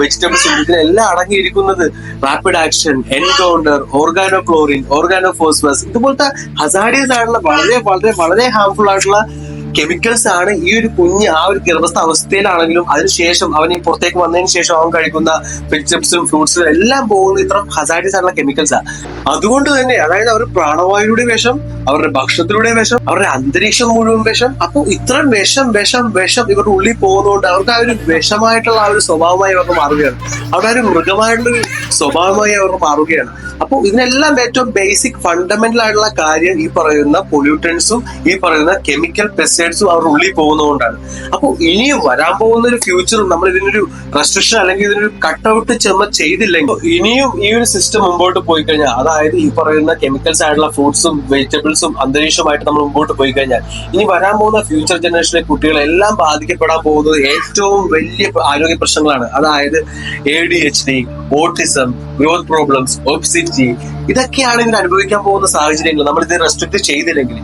വെജിറ്റബിൾസും ഇതിലെല്ലാം അടങ്ങിയിരിക്കുന്നത് rapid action encounter organochlorine organophosphorus ഇതുപോലത്തെ ഹസാഡിയസ് ആയിട്ടുള്ള വളരെ വളരെ വളരെ ഹാർംഫുൾ ആയിട്ടുള്ള കെമിക്കൽസ് ആണ് ഈ ഒരു കുഞ്ഞ് ആ ഒരു ഗർഭസ്ഥ അവസ്ഥയിലാണെങ്കിലും അതിനുശേഷം അവൻ ഈ പുറത്തേക്ക് വന്നതിന് ശേഷം അവൻ കഴിക്കുന്ന വെജിറ്റബിൾസും ഫ്രൂട്ട്സും എല്ലാം പോകുന്ന ഇത്ര ഹസാഡിയസ് ആയിട്ടുള്ള കെമിക്കൽസ് ആണ് അതുകൊണ്ട് തന്നെ അതായത് അവർ പ്രാണവായുടെ വിഷം അവരുടെ ഭക്ഷണത്തിലൂടെ വിഷം അവരുടെ അന്തരീക്ഷം മുഴുവൻ വിഷം അപ്പോൾ ഇത്രയും വിഷം വിഷം വിഷം ഇവരുടെ ഉള്ളിൽ പോകുന്നതുകൊണ്ട് അവർക്ക് ആ ഒരു വിഷമായിട്ടുള്ള ആ ഒരു സ്വഭാവമായി അവർക്ക് മാറുകയാണ്. അവരുടെ ഒരു മൃഗമായിട്ടുള്ള ഒരു സ്വഭാവമായി അവർക്ക് മാറുകയാണ്. അപ്പോൾ ഇതിനെല്ലാം ഏറ്റവും ബേസിക് ഫണ്ടമെന്റൽ ആയിട്ടുള്ള കാര്യം ഈ പറയുന്ന പൊല്യൂട്ടൻസും ഈ പറയുന്ന കെമിക്കൽ പെസ്റ്റൈഡ്സും അവരുടെ ഉള്ളിൽ പോകുന്നതുകൊണ്ടാണ്. അപ്പോൾ ഇനിയും വരാൻ പോകുന്ന ഒരു ഫ്യൂച്ചറും നമ്മൾ ഇതിനൊരു റെസ്ട്രിക്ഷൻ അല്ലെങ്കിൽ ഇതിനൊരു കട്ട് ഔട്ട് ചെമ്മ ചെയ്തില്ലെങ്കിൽ ഇനിയും ഈ ഒരു സിസ്റ്റം മുമ്പോട്ട് പോയി കഴിഞ്ഞാൽ അതായത് ഈ പറയുന്ന കെമിക്കൽസ് ആയിട്ടുള്ള ഫ്രൂട്ട്സും വെജിറ്റബിൾസും അന്തരീക്ഷമായിട്ട് നമ്മൾ മുമ്പോട്ട് പോയി കഴിഞ്ഞാൽ ഇനി വരാൻ പോകുന്ന ഫ്യൂച്ചർ ജനറേഷനിലെ കുട്ടികളെല്ലാം ബാധിക്കപ്പെടാൻ പോകുന്നത് ഏറ്റവും വലിയ ആരോഗ്യ പ്രശ്നങ്ങളാണ്. അതായത് A D H D autism growth problems obesity ഇതൊക്കെയാണ് ഇതിന് അനുഭവിക്കാൻ പോകുന്ന സാഹചര്യങ്ങൾ. നമ്മൾ ഇത് റെസ്ട്രിക്ട് ചെയ്തില്ലെങ്കിൽ.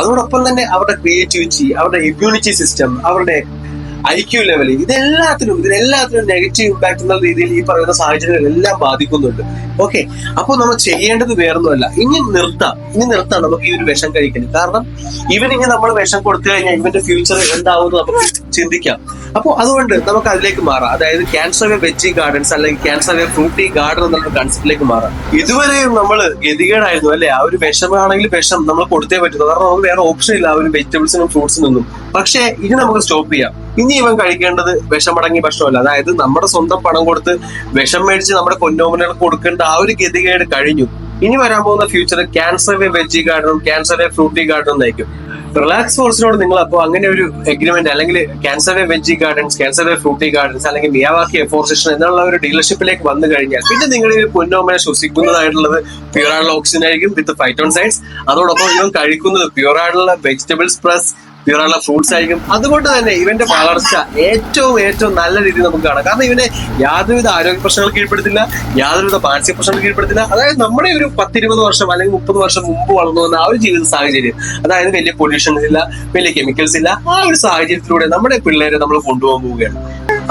അതോടൊപ്പം തന്നെ അവരുടെ ക്രിയേറ്റിവിറ്റി അവരുടെ ഇമ്മ്യൂണിറ്റി സിസ്റ്റം അവരുടെ ഐ ക്യു ലെവൽ ഇതെല്ലാത്തിനും ഇതിനെല്ലാത്തിനും നെഗറ്റീവ് ഇമ്പാക്ട് എന്ന രീതിയിൽ ഈ പറയുന്ന സാഹചര്യങ്ങൾ എല്ലാം ബാധിക്കുന്നുണ്ട്. ഓക്കെ അപ്പോൾ നമ്മൾ ചെയ്യേണ്ടത് വേറൊന്നുമല്ല. ഇനി നിർത്താം. ഇനി നിർത്താം നമുക്ക് ഈ ഒരു വിഷം കഴിക്കണം കാരണം ഇവനിങ്ങനെ നമ്മൾ വിഷം കൊടുത്തു കഴിഞ്ഞാൽ ഇവന്റെ ഫ്യൂച്ചർ എന്താവും നമുക്ക് ചിന്തിക്കാം. അപ്പോൾ അതുകൊണ്ട് നമുക്ക് അതിലേക്ക് മാറാം. അതായത് ക്യാൻസർ വേ വെജി ഗാർഡൻസ് അല്ലെങ്കിൽ ക്യാൻസർ വേ ഫ്രൂട്ടി ഗാർഡൻ എന്നുള്ള കൺസെപ്റ്റിലേക്ക് മാറാം. ഇതുവരെയും നമ്മൾ ഗതികേടായിരുന്നു അല്ലെ? ആ ഒരു വിഷമാണെങ്കിൽ വിഷം നമ്മൾ കൊടുത്തേ പറ്റുള്ളൂ കാരണം നമുക്ക് വേറെ ഓപ്ഷൻ ഇല്ല. ആ ഒരു വെജിറ്റബിൾസിനും ഫ്രൂട്ട്സിനൊന്നും പക്ഷേ ഇനി നമുക്ക് സ്റ്റോപ്പ് ചെയ്യാം. ഇനി ഇവൻ കഴിക്കേണ്ടത് വിഷമടങ്ങിയ ഭക്ഷണമല്ല. അതായത് നമ്മുടെ സ്വന്തം പണം കൊടുത്ത് വിഷം മേടിച്ച് നമ്മുടെ പൊന്നോമനകൾക്ക് കൊടുക്കേണ്ട ആ ഒരു ഗതികേട് കഴിഞ്ഞു. ഇനി വരാൻ പോകുന്ന ഫ്യൂച്ചർ ക്യാൻസർ വേ വെജി ഗാർഡനും ക്യാൻസർ വേ ഫ്രൂട്ടി ഗാർഡനും നയിക്കും റിലാക്സ് ഫോർസിനോട് നിങ്ങൾ അപ്പോൾ അങ്ങനെ ഒരു എഗ്രിമെന്റ് അല്ലെങ്കിൽ cancer way veggie gardens cancer way fruity gardens അല്ലെങ്കിൽ മിയാവാക്കി എഫോർസേഷൻ എന്നുള്ള ഒരു ഡീലർഷിപ്പിലേക്ക് വന്നു കഴിഞ്ഞാൽ പിന്നെ നിങ്ങൾ ഈ പൊന്നോമനെ ശ്വസിക്കുന്നതായിട്ടുള്ളത് പ്യൂർ ആയിട്ടുള്ള ഓക്സിജൻ ആയിരിക്കും വിത്ത് ഫൈറ്റോൺ സൈഡ്സ് അതോടൊപ്പം നിങ്ങൾ കഴിക്കുന്നത് പ്യൂർ ആയിട്ടുള്ള വെജിറ്റബിൾസ് പ്ലസ് പ്യൂർ ഫ്രൂട്ട്സ് ആയിരിക്കും. അതുകൊണ്ട് തന്നെ ഇവന്റെ വളർച്ച ഏറ്റവും ഏറ്റവും നല്ല രീതിയിൽ നമുക്ക് കാണാം. കാരണം ഇവനെ യാതൊരുവിധ ആരോഗ്യ പ്രശ്നങ്ങൾ കീഴ്പ്പെടുത്തില്ല യാതൊരുവിധ മാനസിക പ്രശ്നങ്ങൾ കീഴ്പ്പെടുത്തില്ല. അതായത് നമ്മുടെ ഒരു പത്തിരുപത് വർഷം അല്ലെങ്കിൽ മുപ്പത് വർഷം മുമ്പ് വളർന്നു വന്ന ആ ഒരു ജീവിത സാഹചര്യം അതായത് വലിയ പൊല്യൂഷൻസ് ഇല്ല വലിയ കെമിക്കൽസ് ഇല്ല ആ ഒരു സാഹചര്യത്തിലൂടെ നമ്മുടെ പിള്ളേരെ നമ്മൾ കൊണ്ടുപോകാൻ പോവുകയാണ്.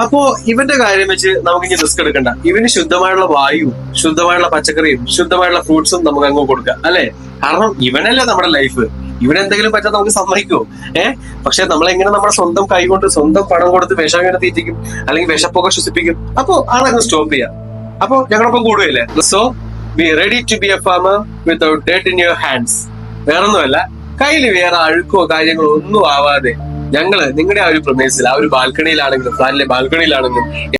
അപ്പോ ഇവന്റെ കാര്യം വെച്ച് നമുക്ക് ഇനി റിസ്ക് എടുക്കണ്ട. ഇവന് ശുദ്ധമായുള്ള വായുവും ശുദ്ധമായുള്ള പച്ചക്കറിയും ശുദ്ധമായുള്ള ഫ്രൂട്ട്സും നമുക്ക് അങ്ങ് കൊടുക്കാം അല്ലെ? കാരണം ഇവനല്ലേ നമ്മുടെ ലൈഫ് ഇവനെന്തെങ്കിലും പറ്റാൻ നമുക്ക് സമ്മതിക്കുമോ ഏഹ് പക്ഷെ നമ്മളെങ്ങനെ നമ്മുടെ സ്വന്തം കൈ കൊണ്ട് സ്വന്തം പണം കൊടുത്ത് വിഷം ഇങ്ങനെ തീറ്റിക്കും അല്ലെങ്കിൽ വിഷപ്പൊക്കെ ശ്വസിപ്പിക്കും. അപ്പോ അതങ്ങ് സ്റ്റോപ്പ് ചെയ്യാം. അപ്പോ ഞങ്ങളൊപ്പം കൂടുകയല്ലേ? So be ready to be a farmer without date in your hands വേറൊന്നുമല്ല കയ്യിൽ വേറെ അഴുക്കോ കാര്യങ്ങളോ ഒന്നും ആവാതെ ഞങ്ങൾ നിങ്ങളുടെ ആ ഒരു പ്രമേസിൽ ആ ഒരു ബാൽക്കണിയിലാണെങ്കിലും ഫ്ലാറ്റിലെ ബാൽക്കണിയിലാണെങ്കിലും